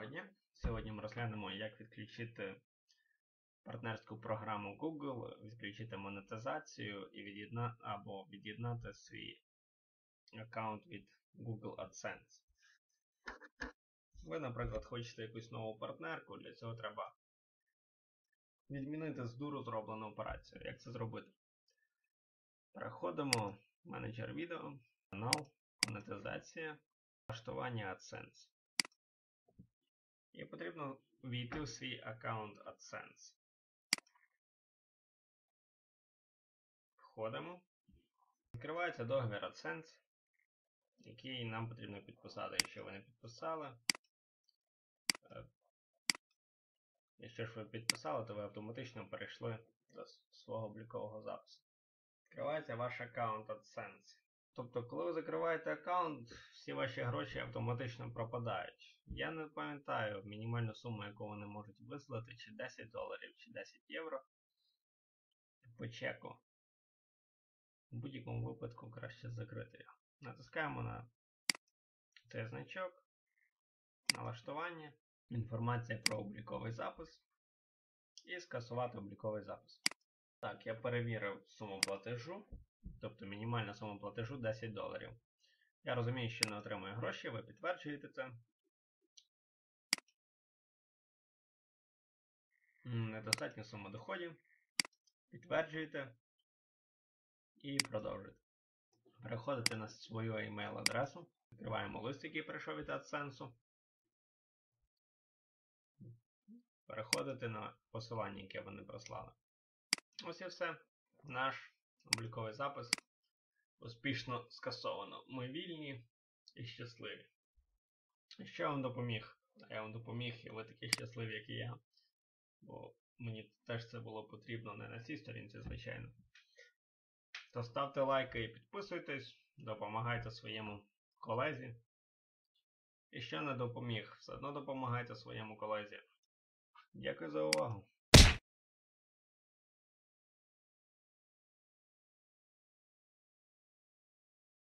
Доброго! Сьогодні ми розглянемо, як відключити партнерську програму Google, відключити монетизацію і від'єдна... або від'єднати свій аккаунт від Google AdSense. Ви, наприклад, хочете якусь нову партнерку, для цього треба відмінити з дуру зроблену операцію. Як це зробити? Переходимо в менеджер відео, канал, монетизація, влаштування AdSense. І потрібно війти в свій аккаунт AdSense. Входимо. Відкривається договір AdSense, який нам потрібно підписати. Якщо ви не підписали, е, якщо ж ви підписали, то ви автоматично перейшли до свого облікового запису. Відкривається ваш аккаунт AdSense. Тобто, коли ви закриваєте аккаунт, всі ваші гроші автоматично пропадають. Я не пам'ятаю мінімальну суму, яку вони можуть вислати, чи 10 доларів, чи 10 євро. По чеку. В будь-якому випадку краще закрити його. Натискаємо на цей значок, налаштування, інформація про обліковий запис і скасувати обліковий запис. Так, я перевірив суму платежу, тобто мінімальна сума платежу 10 доларів. Я розумію, що не отримую гроші, ви підтверджуєте це. Недостатня сума доходів. Підтверджуєте і продовжуєте. Переходите на свою email адресу. Відкриваємо лист, який прийшов від AdSense. Переходите на посилання, яке вони прислали. Ось і все. Наш обліковий запис успішно скасовано. Ми вільні і щасливі. Що я вам допоміг? Я вам допоміг, і ви такі щасливі, як і я. Бо мені теж це було потрібно не на цій сторінці, звичайно. То ставте лайки і підписуйтесь, допомагайте своєму колезі. І що не допоміг, все одно допомагайте своєму колезі. Дякую за увагу!